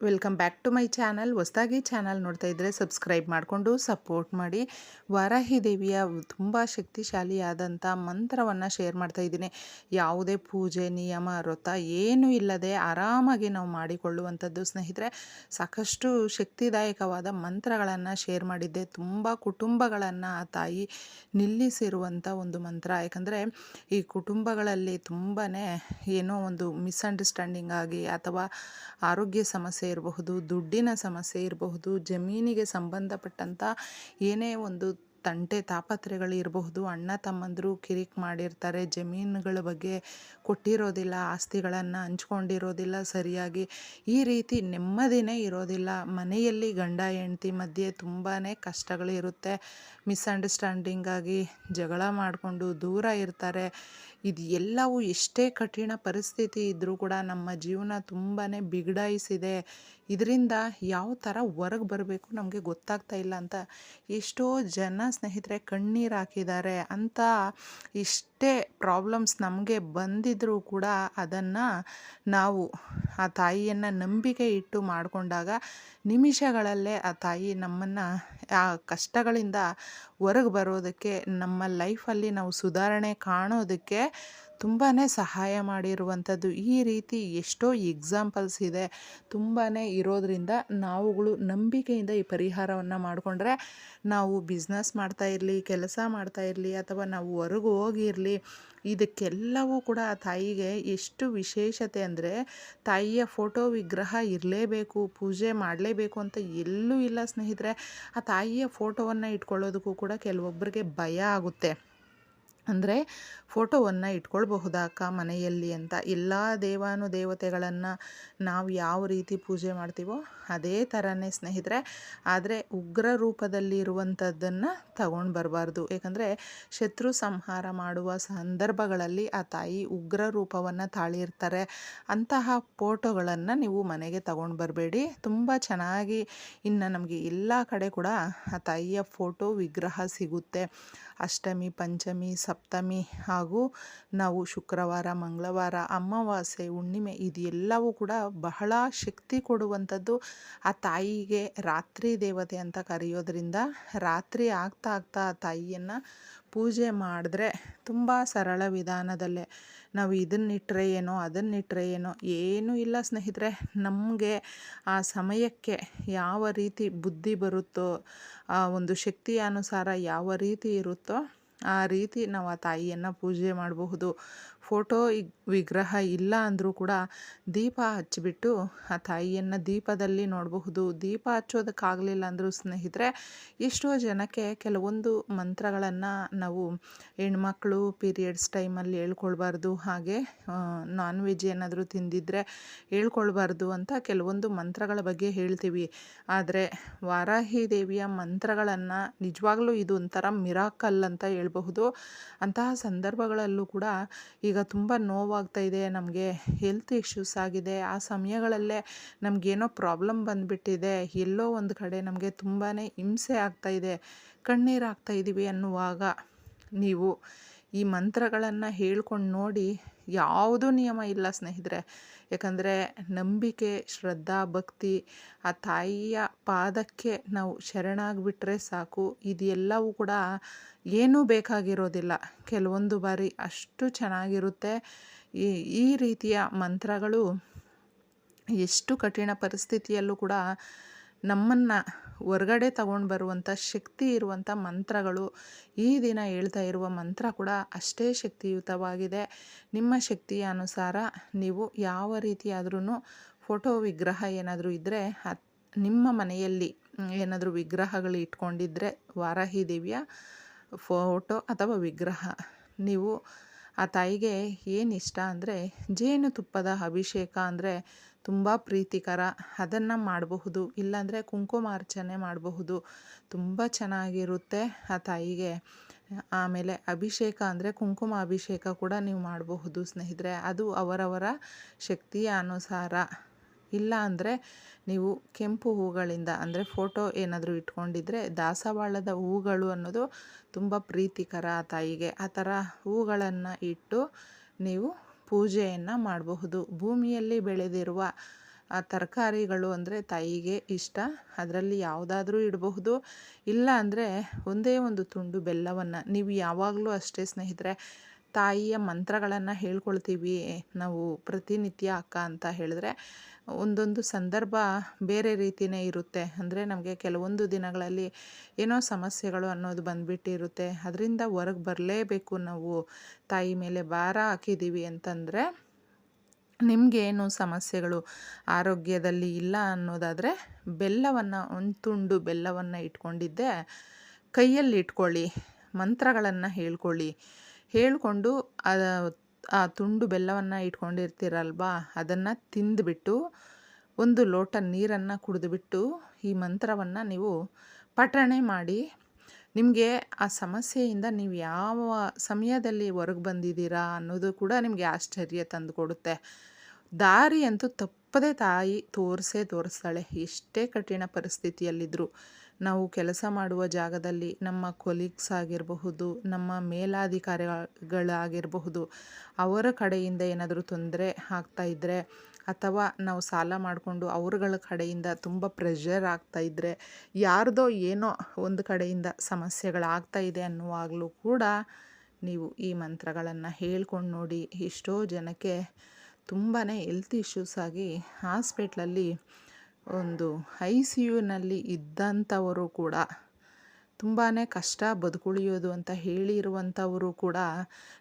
Welcome back to my channel. ಹೊಸದಾಗಿ channel ನೋಡ್ತಾ ಇದ್ದರೆ ಸಬ್ಸ್ಕ್ರೈಬ್ ಮಾಡಿಕೊಂಡು ಸಪೋರ್ಟ್ ಮಾಡಿ. ವಾರಾಹಿ ದೇವಿಯ ತುಂಬ ಶಕ್ತಿಶಾಲಿಯಾದಂಥ ಮಂತ್ರವನ್ನು ಶೇರ್ ಮಾಡ್ತಾ ಇದ್ದೀನಿ. ಯಾವುದೇ ಪೂಜೆ, ನಿಯಮ, ವ್ರತ ಏನೂ ಇಲ್ಲದೆ ಆರಾಮಾಗಿ ನಾವು ಮಾಡಿಕೊಳ್ಳುವಂಥದ್ದು ಸ್ನೇಹಿತರೆ, ಸಾಕಷ್ಟು ಶಕ್ತಿದಾಯಕವಾದ ಮಂತ್ರಗಳನ್ನು ಶೇರ್ ಮಾಡಿದ್ದೆ. ತುಂಬ ಕುಟುಂಬಗಳನ್ನು ಆ ತಾಯಿ ನಿಲ್ಲಿಸಿರುವಂಥ ಒಂದು ಮಂತ್ರ. ಯಾಕಂದರೆ ಈ ಕುಟುಂಬಗಳಲ್ಲಿ ತುಂಬಾ ಏನೋ ಒಂದು ಮಿಸ್ಅಂಡರ್ಸ್ಟ್ಯಾಂಡಿಂಗ್ ಆಗಿ ಅಥವಾ ಆರೋಗ್ಯ ಸಮಸ್ಯೆ ಇರಬಹುದು ದುಡ್ಡಿನ ಸಮಸ್ಯೆ ಇರಬಹುದು ಜಮೀನಿಗೆ ಸಂಬಂಧಪಟ್ಟಂಥ ಏನೇ ಒಂದು ತಂಟೆ ತಾಪತ್ರೆಗಳಿರಬಹುದು ಅಣ್ಣ ತಮ್ಮಂದರು ಕಿರಿಕ್ ಮಾಡಿರ್ತಾರೆ, ಜಮೀನುಗಳ ಬಗ್ಗೆ ಕೊಟ್ಟಿರೋದಿಲ್ಲ, ಆಸ್ತಿಗಳನ್ನು ಹಂಚ್ಕೊಂಡಿರೋದಿಲ್ಲ ಸರಿಯಾಗಿ. ಈ ರೀತಿ ನೆಮ್ಮದಿನೇ ಇರೋದಿಲ್ಲ. ಮನೆಯಲ್ಲಿ ಗಂಡ, ಹೆಂಡತಿ ಮಧ್ಯೆ ತುಂಬಾ ಕಷ್ಟಗಳಿರುತ್ತೆ ಮಿಸ್ಅಂಡರ್ಸ್ಟ್ಯಾಂಡಿಂಗ್ ಆಗಿ ಜಗಳ ಮಾಡಿಕೊಂಡು ದೂರ ಇರ್ತಾರೆ. ಇದು ಎಲ್ಲವೂ ಎಷ್ಟೇ ಕಠಿಣ ಪರಿಸ್ಥಿತಿ ಇದ್ದರೂ ಕೂಡ ನಮ್ಮ ಜೀವನ ತುಂಬಾ ಬಿಗಡಾಯಿಸಿದೆ. ಇದರಿಂದ ಯಾವ ಥರ ಹೊರಗೆ ಬರಬೇಕು ನಮಗೆ ಗೊತ್ತಾಗ್ತಾ ಇಲ್ಲ ಅಂತ ಎಷ್ಟೋ ಜನ ಸ್ನೇಹಿತರೆ, ಕಣ್ಣೀರು ಹಾಕಿದ್ದಾರೆ ಅಂತ ಇಷ್ಟೇ ಪ್ರಾಬ್ಲಮ್ಸ್ ನಮಗೆ ಬಂದಿದ್ದರೂ ಕೂಡ ಅದನ್ನು ನಾವು ಆ ತಾಯಿಯನ್ನು ನಂಬಿಕೆ ಇಟ್ಟು ಮಾಡಿಕೊಂಡಾಗ ನಿಮಿಷಗಳಲ್ಲೇ ಆ ತಾಯಿ ನಮ್ಮನ್ನು, ಆ ಕಷ್ಟಗಳಿಂದ ಹೊರಗೆ ಬರೋದಕ್ಕೆ, ನಮ್ಮ ಲೈಫಲ್ಲಿ ನಾವು ಸುಧಾರಣೆ ಕಾಣೋದಕ್ಕೆ ತುಂಬಾ ಸಹಾಯ ಮಾಡಿರುವಂಥದ್ದು ಈ ರೀತಿ ಎಷ್ಟೋ ಎಕ್ಸಾಂಪಲ್ಸ್ ಇದೆ. ತುಂಬಾ ಇರೋದರಿಂದ ನಾವುಗಳು ನಂಬಿಕೆಯಿಂದ ಈ ಪರಿಹಾರವನ್ನು ಮಾಡಿಕೊಂಡ್ರೆ ನಾವು ಬಿಸ್ನೆಸ್ ಮಾಡ್ತಾ ಇರಲಿ, ಕೆಲಸ ಮಾಡ್ತಾ ಇರಲಿ ಅಥವಾ ನಾವು ಹೊರಗೆ ಹೋಗಿರಲಿ, ಇದಕ್ಕೆಲ್ಲವೂ ಕೂಡ ಆ ತಾಯಿಗೆ ಎಷ್ಟು ವಿಶೇಷತೆ ಅಂದರೆ ತಾಯಿಯ ಫೋಟೋ ವಿಗ್ರಹ ಇರಲೇಬೇಕು, ಪೂಜೆ ಮಾಡಲೇಬೇಕು ಅಂತ ಎಲ್ಲೂ ಇಲ್ಲ ಸ್ನೇಹಿತರೆ. ಆ ತಾಯಿಯ ಫೋಟೋವನ್ನು ಇಟ್ಕೊಳ್ಳೋದಕ್ಕೂ ಕೂಡ ಕೆಲವೊಬ್ಬರಿಗೆ ಭಯ ಆಗುತ್ತೆ. ಅಂದರೆ ಫೋಟೋವನ್ನು ಇಟ್ಕೊಳ್ಬಹುದಾ ಅಕ್ಕ ಮನೆಯಲ್ಲಿ ಅಂತ. ಎಲ್ಲ ದೇವಾನು ದೇವತೆಗಳನ್ನು ನಾವು ಯಾವ ರೀತಿ ಪೂಜೆ ಮಾಡ್ತೀವೋ ಅದೇ ಥರನೇ ಸ್ನೇಹಿತರೆ. ಆದರೆ ಉಗ್ರ ರೂಪದಲ್ಲಿ ಇರುವಂಥದ್ದನ್ನು ತಗೊಂಡು ಬರಬಾರ್ದು. ಏಕೆಂದರೆ ಶತ್ರು ಸಂಹಾರ ಮಾಡುವ ಸಂದರ್ಭಗಳಲ್ಲಿ ಆ ತಾಯಿ ಉಗ್ರ ರೂಪವನ್ನು ತಾಳಿರ್ತಾರೆ. ಅಂತಹ ಫೋಟೋಗಳನ್ನು ನೀವು ಮನೆಗೆ ತಗೊಂಡು ಬರಬೇಡಿ. ತುಂಬ ಚೆನ್ನಾಗಿ ಇನ್ನು ನಮಗೆ ಎಲ್ಲ ಕಡೆ ಕೂಡ ಆ ತಾಯಿಯ ಫೋಟೋ ವಿಗ್ರಹ ಸಿಗುತ್ತೆ. ಅಷ್ಟಮಿ, ಪಂಚಮಿ ಸಪ್ತಮಿ ಹಾಗೂ ನಾವು ಶುಕ್ರವಾರ, ಮಂಗಳವಾರ, ಅಮಾವಾಸ್ಯೆ, ಹುಣ್ಣಿಮೆ ಇದೆಲ್ಲವೂ ಕೂಡ ಬಹಳ ಶಕ್ತಿ ಕೊಡುವಂಥದ್ದು ಆ ತಾಯಿಗೆ ರಾತ್ರಿ ದೇವತೆ ಅಂತ ಕರೆಯೋದ್ರಿಂದ ರಾತ್ರಿ ಆಗ್ತಾ ಆಗ್ತಾ ಆ ತಾಯಿಯನ್ನು ಪೂಜೆ ಮಾಡಿದ್ರೆ ತುಂಬ ಸರಳ ವಿಧಾನದಲ್ಲೇ ನಾವು ಇದನ್ನಿಟ್ಟರೆ ಏನೋ ಅದನ್ನಿಟ್ಟರೆ ಏನೋ, ಏನೂ ಇಲ್ಲ ಸ್ನೇಹಿತರೆ, ನಮಗೆ ಆ ಸಮಯಕ್ಕೆ ಯಾವ ರೀತಿ ಬುದ್ಧಿ ಬರುತ್ತೋ, ಆ ಒಂದು ಶಕ್ತಿಯ ಅನುಸಾರ ಯಾವ ರೀತಿ ಇರುತ್ತೋ ಆ ರೀತಿ ನಾವು ಆ ತಾಯಿಯನ್ನು ಪೂಜೆ ಮಾಡಬಹುದು. ಫೋಟೋ ವಿಗ್ರಹ ಇಲ್ಲ ಅಂದರೂ ಕೂಡ ದೀಪ ಹಚ್ಚಿಬಿಟ್ಟು ಆ ತಾಯಿಯನ್ನು ದೀಪದಲ್ಲಿ ನೋಡಬಹುದು. ದೀಪ ಹಚ್ಚೋದಕ್ಕಾಗಲಿಲ್ಲ ಅಂದರೂ ಸ್ನೇಹಿತರೆ, ಎಷ್ಟೋ ಜನಕ್ಕೆ ಕೆಲವೊಂದು ಮಂತ್ರಗಳನ್ನು ನಾವು ಹೆಣ್ಮಕ್ಳು ಪೀರಿಯಡ್ಸ್ ಟೈಮಲ್ಲಿ ಹೇಳ್ಕೊಳ್ಬಾರ್ದು. ಹಾಗೆ ನಾನ್ ವೆಜ್ ಏನಾದರೂ ತಿಂದಿದ್ರೆ ಹೇಳ್ಕೊಳ್ಬಾರ್ದು ಅಂತ ಕೆಲವೊಂದು ಮಂತ್ರಗಳ ಬಗ್ಗೆ ಹೇಳ್ತೀವಿ. ಆದರೆ, ವಾರಾಹಿ ದೇವಿಯ ಮಂತ್ರಗಳನ್ನು ನಿಜವಾಗ್ಲೂ ಇದು ಒಂಥರ ಮಿರಾಕಲ್ ಅಂತ ಹೇಳ್ಬಹುದು. ಅಂತಹ ಸಂದರ್ಭಗಳಲ್ಲೂ ಕೂಡ ಈಗ ತುಂಬ ನೋವಾಗ್ತಾ ಇದೆ, ನಮಗೆ ಹೆಲ್ತ್ ಇಶ್ಯೂಸ್ ಆಗಿದೆ. ಆ ಸಮಯಗಳಲ್ಲೇ ನಮಗೇನೋ ಪ್ರಾಬ್ಲಮ್ ಬಂದುಬಿಟ್ಟಿದೆ. ಎಲ್ಲೋ ಒಂದು ಕಡೆ ನಮಗೆ ತುಂಬಾ ಹಿಂಸೆ ಆಗ್ತಾಯಿದೆ ಕಣ್ಣೀರು ಇದ್ದೀವಿ ಅನ್ನುವಾಗ ನೀವು ಈ ಮಂತ್ರಗಳನ್ನು ಹೇಳ್ಕೊಂಡು ನೋಡಿ ಯಾವುದೂ ನಿಯಮ ಇಲ್ಲ ಸ್ನೇಹಿತರೆ. ಯಾಕಂದರೆ ನಂಬಿಕೆ, ಶ್ರದ್ಧಾ, ಭಕ್ತಿ ಆ ತಾಯಿಯ ಪಾದಕ್ಕೆ ನಾವು ಶರಣಾಗಿಬಿಟ್ರೆ ಸಾಕು. ಇದೆಲ್ಲವೂ ಕೂಡ ಏನೂ ಬೇಕಾಗಿರೋದಿಲ್ಲ. ಕೆಲವೊಂದು ಬಾರಿ ಅಷ್ಟು ಚೆನ್ನಾಗಿರುತ್ತೆ. ಈ ಈ ರೀತಿಯ ಮಂತ್ರಗಳು ಎಷ್ಟು ಕಠಿಣ ಪರಿಸ್ಥಿತಿಯಲ್ಲೂ ಕೂಡ ನಮ್ಮನ್ನು ಹೊರಗಡೆ ತಗೊಂಡು ಬರುವಂಥ ಶಕ್ತಿ ಇರುವಂಥ ಮಂತ್ರಗಳು ಈ ದಿನ ಹೇಳ್ತಾ ಇರುವ ಮಂತ್ರ ಕೂಡ ಅಷ್ಟೇ ಶಕ್ತಿಯುತವಾಗಿದೆ. ನಿಮ್ಮ ಶಕ್ತಿಯ ಅನುಸಾರ ನೀವು ಯಾವ ರೀತಿಯಾದ್ರೂ ಫೋಟೋ ವಿಗ್ರಹ ಏನಾದರೂ ಇದ್ದರೆ ನಿಮ್ಮ ಮನೆಯಲ್ಲಿ ಏನಾದರೂ ವಿಗ್ರಹಗಳು ಇಟ್ಕೊಂಡಿದ್ದರೆ ವಾರಾಹಿ ದೇವಿಯ ಫೋಟೋ ಅಥವಾ ವಿಗ್ರಹ. ನೀವು ಆ ತಾಯಿಗೆ ಏನು ಇಷ್ಟ ಅಂದರೆ ಜೇನುತುಪ್ಪದ ಅಭಿಷೇಕ ಅಂದರೆ ತುಂಬ ಪ್ರೀತಿಕರ. ಅದನ್ನು ಮಾಡಬಹುದು. ಇಲ್ಲಾಂದರೆ ಕುಂಕುಮಾರ್ಚನೆ ಮಾಡಬಹುದು. ತುಂಬ ಚೆನ್ನಾಗಿರುತ್ತೆ ಆ ತಾಯಿಗೆ. ಆಮೇಲೆ ಅಭಿಷೇಕ ಅಂದರೆ ಕುಂಕುಮ ಅಭಿಷೇಕ ಕೂಡ ನೀವು ಮಾಡಬಹುದು ಸ್ನೇಹಿತರೆ. ಅದು ಅವರವರ ಶಕ್ತಿಯ ಅನುಸಾರ. ಇಲ್ಲ ಅಂದರೆ ನೀವು ಕೆಂಪು ಹೂಗಳಿಂದ ಅಂದರೆ ಫೋಟೋ ಏನಾದರೂ ಇಟ್ಕೊಂಡಿದ್ರೆ ದಾಸವಾಳದ ಹೂಗಳು ಅನ್ನೋದು ತುಂಬ ಪ್ರೀತಿಕರ ಆ ತಾಯಿಗೆ. ಆ ಥರ ಹೂಗಳನ್ನು ಇಟ್ಟು ನೀವು ಪೂಜೆಯನ್ನು ಮಾಡಬಹುದು. ಭೂಮಿಯಲ್ಲಿ ಬೆಳೆದಿರುವ ತರಕಾರಿಗಳು ಅಂದರೆ ತಾಯಿಗೆ ಇಷ್ಟ. ಅದರಲ್ಲಿ ಯಾವುದಾದ್ರೂ ಇಡಬಹುದು. ಇಲ್ಲ ಅಂದರೆ ಒಂದೇ ಒಂದು ತುಂಡು ಬೆಲ್ಲವನ್ನು. ನೀವು ಯಾವಾಗಲೂ ಅಷ್ಟೇ ಸ್ನೇಹಿತರೆ ತಾಯಿಯ ಮಂತ್ರಗಳನ್ನು ಹೇಳ್ಕೊಳ್ತೀವಿ. ನಾವು ಪ್ರತಿನಿತ್ಯ ಅಕ್ಕ ಅಂತ ಹೇಳಿದ್ರೆ ಒಂದೊಂದು ಸಂದರ್ಭ ಬೇರೆ ರೀತಿಯೇ ಇರುತ್ತೆ. ಅಂದರೆ ನಮಗೆ ಕೆಲವೊಂದು ದಿನಗಳಲ್ಲಿ ಏನೋ ಸಮಸ್ಯೆಗಳು ಅನ್ನೋದು ಬಂದುಬಿಟ್ಟಿರುತ್ತೆ. ಅದರಿಂದ ಹೊರಗೆ ಬರಲೇಬೇಕು ನಾವು. ತಾಯಿ ಮೇಲೆ ಭಾರ ಹಾಕಿದ್ದೀವಿ ಅಂತಂದರೆ ನಿಮಗೇನು ಸಮಸ್ಯೆಗಳು ಆರೋಗ್ಯದಲ್ಲಿ ಇಲ್ಲ ಅನ್ನೋದಾದರೆ ಬೆಲ್ಲವನ್ನು ಒಂದು ತುಂಡು ಬೆಲ್ಲವನ್ನು ಇಟ್ಕೊಂಡಿದ್ದೆ ಕೈಯಲ್ಲಿ ಇಟ್ಕೊಳ್ಳಿ. ಮಂತ್ರಗಳನ್ನು ಹೇಳ್ಕೊಳ್ಳಿ. ಹೇಳಿಕೊಂಡು ಆ ತುಂಡು ಬೆಲ್ಲವನ್ನು ಇಟ್ಕೊಂಡಿರ್ತೀರಲ್ವಾ, ಅದನ್ನು ತಿಂದುಬಿಟ್ಟು ಒಂದು ಲೋಟ ನೀರನ್ನು ಕುಡಿದುಬಿಟ್ಟು ಈ ಮಂತ್ರವನ್ನು ನೀವು ಪಠಣೆ ಮಾಡಿ, ನಿಮಗೆ ಆ ಸಮಸ್ಯೆಯಿಂದ ನೀವು ಯಾವ ಸಮಯದಲ್ಲಿ ಹೊರಗೆ ಬಂದಿದ್ದೀರಾ ಅನ್ನೋದು ಕೂಡ ನಿಮಗೆ ಆಶ್ಚರ್ಯ ತಂದು ಕೊಡುತ್ತೆ ದಾರಿ ಅಂತೂ ತಪ್ಪದೆ ತಾಯಿ ತೋರಿಸೇ ತೋರಿಸ್ತಾಳೆ, ಎಷ್ಟೇ ಕಠಿಣ ಪರಿಸ್ಥಿತಿಯಲ್ಲಿದ್ದರೂ ನಾವು ಕೆಲಸ ಮಾಡುವ ಜಾಗದಲ್ಲಿ ನಮ್ಮ ಕೊಲೀಗ್ಸ್ ಆಗಿರಬಹುದು, ನಮ್ಮ ಮೇಲಾಧಿಕಾರಿಗಳಾಗಿರಬಹುದು, ಅವರ ಕಡೆಯಿಂದ ಏನಾದರೂ ತೊಂದರೆ ಆಗ್ತಾ ಇದ್ದರೆ ಅಥವಾ ನಾವು ಸಾಲ ಮಾಡಿಕೊಂಡು ಅವ್ರಗಳ ಕಡೆಯಿಂದ ತುಂಬ ಪ್ರೆಷರ್ ಆಗ್ತಾ ಇದ್ದರೆ ಯಾರ್ದೋ ಏನೋ ಒಂದು ಕಡೆಯಿಂದ ಸಮಸ್ಯೆಗಳಾಗ್ತಾ ಇದೆ ಅನ್ನುವಾಗಲೂ ಕೂಡ ನೀವು ಈ ಮಂತ್ರಗಳನ್ನು ಹೇಳ್ಕೊಂಡು ನೋಡಿ ಎಷ್ಟೋ ಜನಕ್ಕೆ ತುಂಬಾ ಹೆಲ್ತ್ ಇಶ್ಯೂಸ್ ಆಗಿ ಹಾಸ್ಪಿಟ್ಲಲ್ಲಿ ಒಂದು ಐ ಸಿ ಯುನಲ್ಲಿ ಇದ್ದಂಥವರು ಕೂಡ ತುಂಬಾ ಕಷ್ಟ ಬದುಕುಳಿಯೋದು ಅಂತ ಹೇಳಿರುವಂಥವರು ಕೂಡ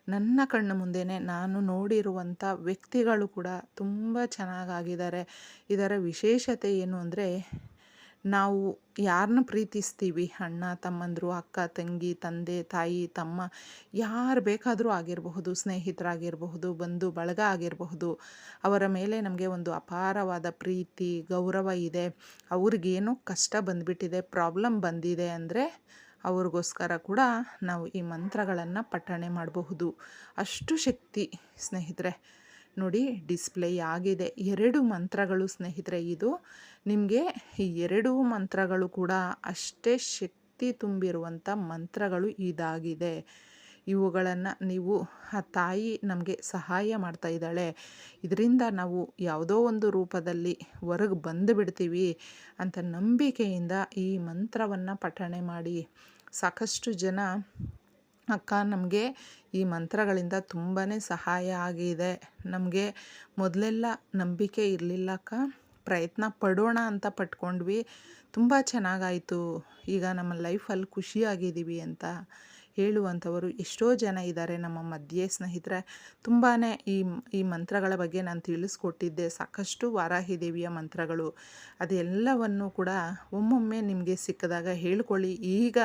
ನನ್ನ ಕಣ್ಣು ಮುಂದೆಯೇ ನಾನು ನೋಡಿರುವಂಥ ವ್ಯಕ್ತಿಗಳು ಕೂಡ ತುಂಬ ಚೆನ್ನಾಗಾಗಿದ್ದಾರೆ. ಇದರ ವಿಶೇಷತೆ ಏನು ಅಂದರೆ ನಾವು ಯಾರನ್ನ ಪ್ರೀತಿಸ್ತೀವಿ? ಅಣ್ಣ, ತಮ್ಮಂದರು, ಅಕ್ಕ, ತಂಗಿ, ತಂದೆ, ತಾಯಿ, ತಮ್ಮ ಯಾರು ಬೇಕಾದರೂ ಆಗಿರಬಹುದು, ಸ್ನೇಹಿತರಾಗಿರಬಹುದು, ಬಂಧು, ಬಳಗ ಆಗಿರಬಹುದು, ಅವರ ಮೇಲೆ ನಮಗೆ ಒಂದು ಅಪಾರವಾದ ಪ್ರೀತಿ, ಗೌರವ ಇದೆ. ಅವ್ರಿಗೇನೋ ಕಷ್ಟ ಬಂದುಬಿಟ್ಟಿದೆ, ಪ್ರಾಬ್ಲಮ್ ಬಂದಿದೆ ಅಂದರೆ ಅವ್ರಿಗೋಸ್ಕರ ಕೂಡ ನಾವು ಈ ಮಂತ್ರಗಳನ್ನು ಪಠಣೆ ಮಾಡಬಹುದು. ಅಷ್ಟು ಶಕ್ತಿ, ಸ್ನೇಹಿತರೆ. ನೋಡಿ ಡಿಸ್ಪ್ಲೇ ಆಗಿದೆ. ಎರಡು ಮಂತ್ರಗಳು ಸ್ನೇಹಿತರೆ ಇದು. ನಿಮಗೆ ಈ ಎರಡೂ ಮಂತ್ರಗಳು ಕೂಡ ಅಷ್ಟೇ ಶಕ್ತಿ ತುಂಬಿರುವಂಥ ಮಂತ್ರಗಳು ಇದಾಗಿದೆ. ಇವುಗಳನ್ನು ನೀವು ಆ ತಾಯಿ ನಮಗೆ ಸಹಾಯ ಮಾಡ್ತಾ ಇದ್ದಾಳೆ. ಇದರಿಂದ ನಾವು ಯಾವುದೋ ಒಂದು ರೂಪದಲ್ಲಿ ಹೊರಗೆ ಬಂದು ಬಿಡ್ತೀವಿ ಅಂತ ನಂಬಿಕೆಯಿಂದ ಈ ಮಂತ್ರವನ್ನು ಪಠಣೆ ಮಾಡಿ ಸಾಕಷ್ಟು ಜನ ಅಕ್ಕ, ನಮಗೆ ಈ ಮಂತ್ರಗಳಿಂದ ತುಂಬಾ ಸಹಾಯ ಆಗಿದೆ. ನಮಗೆ ಮೊದಲೆಲ್ಲ ನಂಬಿಕೆ ಇರಲಿಲ್ಲ ಅಕ್ಕ. ಪ್ರಯತ್ನ ಪಡೋಣ ಅಂತ ಪಟ್ಕೊಂಡ್ವಿ. ತುಂಬ ಚೆನ್ನಾಗಾಯಿತು. ಈಗ ನಮ್ಮ ಲೈಫಲ್ಲಿ ಖುಷಿಯಾಗಿದ್ದೀವಿ ಅಂತ. ಹೇಳುವಂಥವರು ಎಷ್ಟೋ ಜನ ಇದ್ದಾರೆ ನಮ್ಮ ಮಧ್ಯೆ ಸ್ನೇಹಿತರೆ. ತುಂಬಾ ಈ ಈ ಮಂತ್ರಗಳ ಬಗ್ಗೆ ನಾನು ತಿಳಿಸ್ಕೊಟ್ಟಿದ್ದೆ. ಸಾಕಷ್ಟು ವಾರಾಹಿ ದೇವಿಯ ಮಂತ್ರಗಳು. ಅದೆಲ್ಲವನ್ನು ಕೂಡ ಒಮ್ಮೊಮ್ಮೆ ನಿಮಗೆ ಸಿಕ್ಕಿದಾಗ ಹೇಳ್ಕೊಳ್ಳಿ. ಈಗ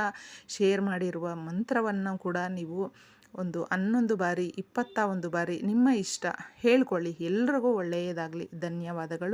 ಶೇರ್ ಮಾಡಿರುವ ಮಂತ್ರವನ್ನು ಕೂಡ ನೀವು ಒಂದು ಹನ್ನೊಂದು ಬಾರಿ, ಇಪ್ಪತ್ತ ಒಂದು ಬಾರಿ ನಿಮ್ಮ ಇಷ್ಟ ಹೇಳ್ಕೊಳ್ಳಿ. ಎಲ್ರಿಗೂ ಒಳ್ಳೆಯದಾಗಲಿ. ಧನ್ಯವಾದಗಳು.